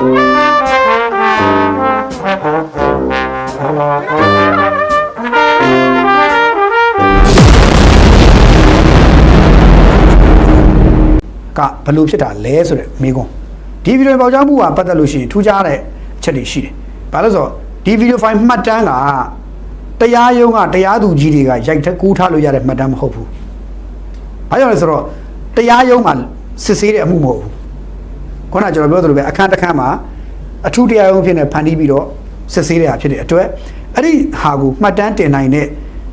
ကဘယ်လိုဖြစ်တာလဲဆိုတဲ့မေးခွန်းဒီဗီဒီယိုပေါက်ကြားမှုကပတ်သက်လို့ရှိရင်ထူးခြားတဲ့အချက်တွေရှိတယ်။ဘာလို့လဲဆိုတော့ဒီဗီဒီယိုဖိုင်မှတ်တမ်းကတရားရုံးကတရားသူကြီးတွေကရိုက်ထက်ကူးထားလို့ရတဲ့မှတ်တမ်းမဟုတ်ဘူး။ဘာကြောင့်လဲဆိုတော့တရားရုံးမှာစစ်ဆေးတဲ့အမှုမဟုတ်ဘူး။ ခုနကျွန်တော်ပြောသလိုပဲအခန်းတစ်ခန်းမှာအထူးတရားရုံးဖြစ်နေဖန်တီးပြီးတော့စစ်ဆေးရတာဖြစ်တဲ့အတွက်အဲ့ဒီဟာကိုမှတ်တမ်းတင်နိုင်တဲ့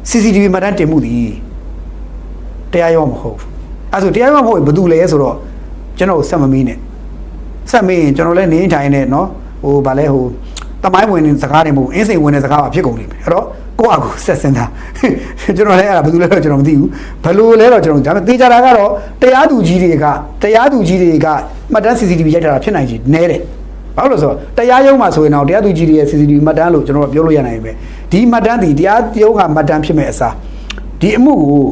CCTV မှတ်တမ်းတင်မှုသည်တရားရုံးမဟုတ်ဘူးအဲ့ဆိုတရားရုံးမဟုတ်ဘူးဘာတူလဲဆိုတော့ကျွန်တော်ဆက်မမီးနဲ့ဆက်မင်းကျွန်တော်လည်းနေထိုင်နေနော်ဟိုဗာလဲဟိုတမိုင်းဝင်တဲ့စကားတွေမဟုတ်အင်းစိန်ဝင်တဲ့စကားပါဖြစ်ကုန်လိမ့်မယ်အဲ့တော့ကိုယ့်အကူဆက်စင်တာကျွန်တော်လည်းအဲ့ဒါဘာလို့လဲတော့ကျွန်တော်မသိဘူးဘလို့လဲတော့ကျွန်တော်ဒါပေမဲ့သိကြတာကတော့တရားသူကြီးတွေကတရားသူကြီးတွေက မှတ်တမ်း CCTV ရိုက်ထားတာဖြစ်နိုင်ကြီးနဲတယ်ဘာလို့လဲဆိုတော့တရားရုံးမှာဆိုရင်တော့တရားသူကြီးတွေရဲ့ CCTV မှတ်တမ်းလို့ကျွန်တော်ကပြောလို့ရနိုင်ပဲဒီမှတ်တမ်းဒီတရားရုံးကမှတ်တမ်းဖြစ်မဲ့အစားဒီအမှုကို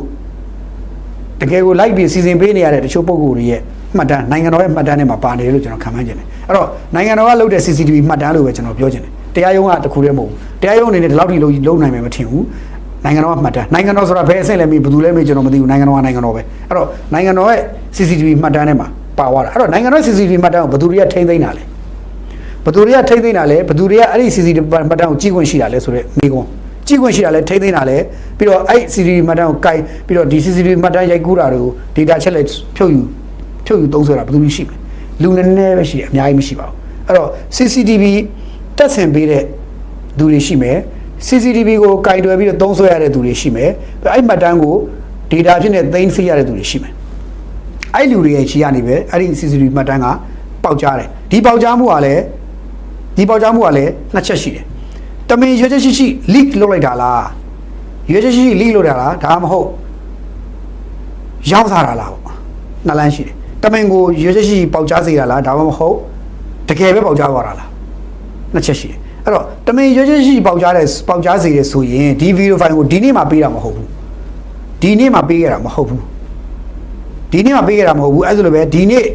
တကယ်ကိုလိုက်ပြီးစီစဉ်ပေးနေရတဲ့တချို့ပုံကိုယ်တွေရဲ့မှတ်တမ်းနိုင်ငံတော်ရဲ့မှတ်တမ်းထဲမှာပါနေတယ်လို့ကျွန်တော်ခံမှန်းချင်တယ်အဲ့တော့နိုင်ငံတော်ကလုပ်တဲ့ CCTV မှတ်တမ်းလို့ပဲကျွန်တော်ပြောချင်တယ်တရားရုံးကတခုတည်းမဟုတ်ဘူးတရားရုံးအနေနဲ့ဒီလောက်ထိလုံးလုံးနိုင်မယ်မထင်ဘူးနိုင်ငံတော်ကမှတ်တမ်းနိုင်ငံတော်ဆိုတာဘယ်အဆင့်လဲမေးဘယ်သူလဲမေးကျွန်တော်မသိဘူးနိုင်ငံတော်ကနိုင်ငံတော်ပဲအဲ့တော့နိုင်ငံတော်ရဲ့ CCTV မှတ်တမ်းထဲမှာ ပါသွားတာအဲ့တော့နိုင်ငံတော် CCTV မှတ်တမ်းကိုဘယ်သူတွေကထိမ့်သိမ်းတာလဲဘယ်သူတွေကထိမ့်သိမ်းတာလဲဘယ်သူတွေကအဲ့ဒီ CCTV မှတ်တမ်းကိုကြည့်ခွင့်ရှိတာလဲဆိုတော့မိကုန်းကြည့်ခွင့်ရှိတာလဲထိမ့်သိမ်းတာလဲပြီးတော့အဲ့ CCTV မှတ်တမ်းကိုကိုင်ပြီးတော့ဒီ CCTV မှတ်တမ်းရိုက်ကူးတာတွေကို data ချက်လက်ဖြုတ်ယူဖြုတ်ယူသုံးဆွဲတာဘယ်သူရှိမလဲလူနည်းနည်းပဲရှိတယ်အများကြီးမရှိပါဘူးအဲ့တော့ CCTV တက်ဆင်ပေးတဲ့သူတွေရှိမယ် CCTV ကိုကင်တွယ်ပြီးတော့သုံးဆွဲရတဲ့သူတွေရှိမယ်အဲ့မှတ်တမ်းကို data ဖြစ်နေသိမ်းဆည်းရတဲ့သူတွေရှိမယ် အဲ့လူတွေရဲ့ခြေကနေပဲအဲ့ဒီ CCTV မှတ်တမ်းကပေါက်ကြားတယ်ဒီပေါက်ကြားမှုကလည်းဒီပေါက်ကြားမှုကလည်းနှစ်ချက်ရှိတယ်တမင်ရွေးချက်ရှိရှိ leak လုပ်လိုက်တာလားရွေးချက်ရှိရှိ leak လုပ်တာလားဒါမှမဟုတ်ရောင်းစားတာလားပေါ့နှစ်လမ်းရှိတယ်တမင်ကိုရွေးချက်ရှိရှိပေါက်ကြားစေတာလားဒါမှမဟုတ်တကယ်ပဲပေါက်ကြားသွားတာလားနှစ်ချက်ရှိတယ်အဲ့တော့တမင်ရွေးချက်ရှိရှိပေါက်ကြားတဲ့ပေါက်ကြားစေတယ်ဆိုရင်ဒီဗီဒီယိုဖိုင်ကိုဒီနေ့မှပေးတာမဟုတ်ဘူးဒီနေ့မှပေးရတာမဟုတ်ဘူး ဒီနေ့မှပေးခဲ့တာမဟုတ်ဘူးအဲဆိုလိုပဲဒီနေ့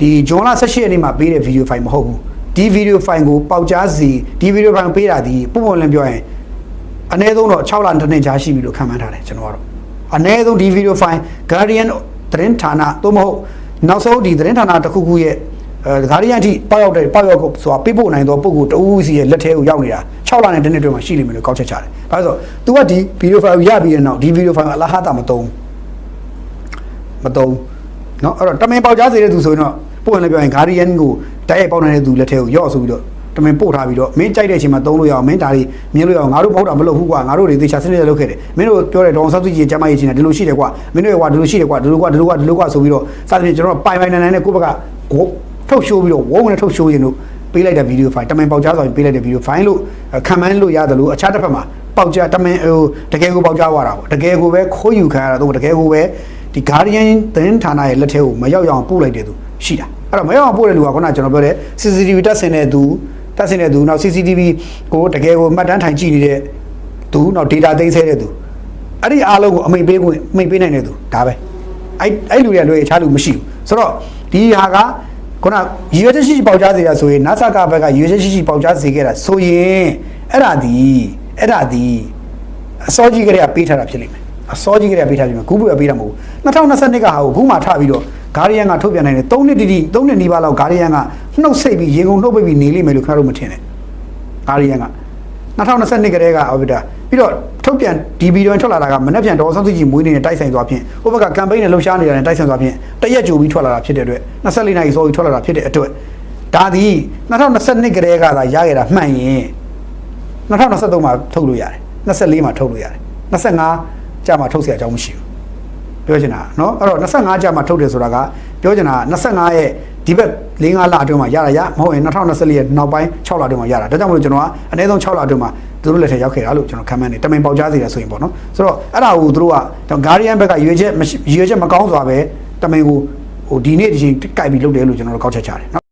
ဒီဂျွန်လ18ရက်နေ့မှာပေးတဲ့ဗီဒီယိုဖိုင်မဟုတ်ဘူးဒီဗီဒီယိုဖိုင်ကိုပေါက်ကြားစီဒီဗီဒီယိုဖိုင်ပေးတာဒီပုံပုံလင်းပြောရင်အနည်းဆုံးတော့6လတစ်နှစ်ကြာရှိပြီလို့ခံမှန်းထားတယ်ကျွန်တော်ကတော့အနည်းဆုံးဒီဗီဒီယိုဖိုင် Guardian သတင်းဌာနသို့မဟုတ်နောက်ဆုံးဒီသတင်းဌာနတစ်ခုခုရဲ့အဲ Guardian အထိပေါက်ရောက်တဲ့ပေါက်ရောက်ဆိုတာပေးပို့နိုင်သောပုံကိုတဦးစီရဲ့လက်ထဲကိုရောက်နေတာ6လနဲ့တစ်နှစ်တွင်းမှာရှိလိမ့်မယ်လို့ကောက်ချက်ချတယ်။ဒါဆိုတော့ तू ကဒီဗီဒီယိုဖိုင်ကိုရပြီးတဲ့နောက်ဒီဗီဒီယိုဖိုင်ကအလားဟာတာမသုံးဘူး မတုံးเนาะအဲ့တော့တမင်ပေါက်ကြားစေတဲ့သူဆိုရင်တော့ပို့ရင်လည်းပြောရင် Guardian ကိုတိုက်ရိုက်ပေါက်နိုင်တဲ့သူလက်ထဲကိုရော့ဆိုပြီးတော့တမင်ပို့ထားပြီးတော့မင်းကြိုက်တဲ့အချိန်မှာသုံးလို့ရအောင်မင်းဒါတွေမြင်လို့ရအောင်ငါတို့မဟုတ်တာမလုပ်ဘူးကွာငါတို့တွေသေချာစနစ်နဲ့လုပ်ခဲ့တယ်မင်းတို့ပြောတဲ့ဒေါအောင်ဆောက်စုကြည်ကျမကြီးချင်းကဒီလိုရှိတယ်ကွာမင်းတို့ကွာဒီလိုရှိတယ်ကွာဒီလိုကွာဒီလိုကွာဒီလိုကွာဆိုပြီးတော့စသဖြင့်ကျွန်တော်တို့ပိုင်ပိုင်နိုင်နိုင်နဲ့ကိုယ့်ဘက်ကကိုထုတ်ရှိုးပြီးတော့ဝုန်းနဲ့ထုတ်ရှိုးရင်တို့ပေးလိုက်တဲ့ဗီဒီယိုဖိုင်တမင်ပေါက်ကြားဆိုရင်ပေးလိုက်တဲ့ဗီဒီယိုဖိုင်လို့ခံမှန်းလို့ရတယ်လို့အခြားတစ်ဖက်မှာပေါက်ကြားတမင်ဟိုတကယ်ကိုပေါက်ကြားသွားတာပေါ့တကယ်ကိုပဲခိုးယူခံရတာတော့တကယ်ကိုပဲ ဒီ Guardian သတင်းဌာနရဲ့လက်ထဲကိုမရောက်ရအောင်ပို့လိုက်တဲ့သူရှိတာအဲ့တော့မရောက်အောင်ပို့တဲ့လူကခုနကကျွန်တော်ပြောတဲ့ CCTV တက်ဆင်တဲ့သူတက်ဆင်တဲ့သူနောက် CCTV ကိုတကယ်ကိုမှတ်တမ်းထိုင်ကြည့်နေတဲ့သူနောက် data သိမ်းဆဲတဲ့သူအဲ့ဒီအားလုံးကိုအမိန်ပေးခွင့်အမိန်ပေးနိုင်တဲ့သူဒါပဲအဲ့အဲ့လူတွေကလွယ်အခြားလူမရှိဘူးဆိုတော့ဒီဟာကခုနရည်ရွယ်ချက်ရှိရှိပေါက်ကြားစေတာဆိုရင် NASA ကဘက်ကရည်ရွယ်ချက်ရှိရှိပေါက်ကြားစေခဲ့တာဆိုရင်အဲ့ဒါဒီအဲ့ဒါဒီအစောကြီးကလေးကပေးထားတာဖြစ်လိမ့်မယ် အစောကြီးကလေးကပေးထားပြီမှာခုပွေပေးတာမဟုတ်ဘူး2022ကဟာကိုခုမှထပြီးတော့ဂါရီယန်ကထုတ်ပြန်နိုင်တယ်3နှစ်တိတိ3နှစ်နီးပါးလောက်ဂါရီယန်ကနှုတ်ဆက်ပြီးရေကုန်နှုတ်ပိတ်ပြီးနေလိမ့်မယ်လို့ခင်ဗျားတို့မထင်နဲ့ဂါရီယန်က2022ကတည်းကအော်ဘီတာပြီးတော့ထုတ်ပြန်ဒီဗီဒီယိုထွက်လာတာကမနေ့ပြန်ဒေါ်ဆောင်စုကြည်မွေးနေတဲ့တိုက်ဆိုင်သွားဖြင့်ဟိုဘက်ကကမ်ပိန်းနဲ့လှုပ်ရှားနေတာနဲ့တိုက်ဆိုင်သွားဖြင့်တရက်ကြိုပြီးထွက်လာတာဖြစ်တဲ့အတွက်24နိုင်စောပြီးထွက်လာတာဖြစ်တဲ့အတွက်ဒါသည်2022ကတည်းကသာရခဲ့တာမှန်ရင်2023မှာထုတ်လို့ရတယ်24မှာထုတ်လို့ရတယ်25 ကြာမှထုတ်เสียအကြောင်းမရှိဘူးပြောချင်တာเนาะအဲ့တော့25ကြာမှထုတ်တယ်ဆိုတာကပြောချင်တာ25ရဲ့ဒီဘက်4-5လအတွင်းမှာရတာရမဟုတ်ရင်2024ရဲ့နောက်ပိုင်း6လအတွင်းမှာရတာဒါကြောင့်မလို့ကျွန်တော်ကအနည်းဆုံး6လအတွင်းမှာသူတို့လက်ထက်ရောက်ခဲ့တာလို့ကျွန်တော်ခံမှန်းနေတမင်ပေါက်ကြားစေတာဆိုရင်ပေါ့နော်ဆိုတော့အဲ့ဒါကိုသူတို့ကဂါရီယန်ဘက်ကရွေချက်ရွေချက်မကောင်းစွာပဲတမင်ကိုဟိုဒီနေ့ဒီချိန်ကြိုက်ပြီးလုပ်တယ်လို့ကျွန်တော်တို့ကောက်ချက်ချတယ်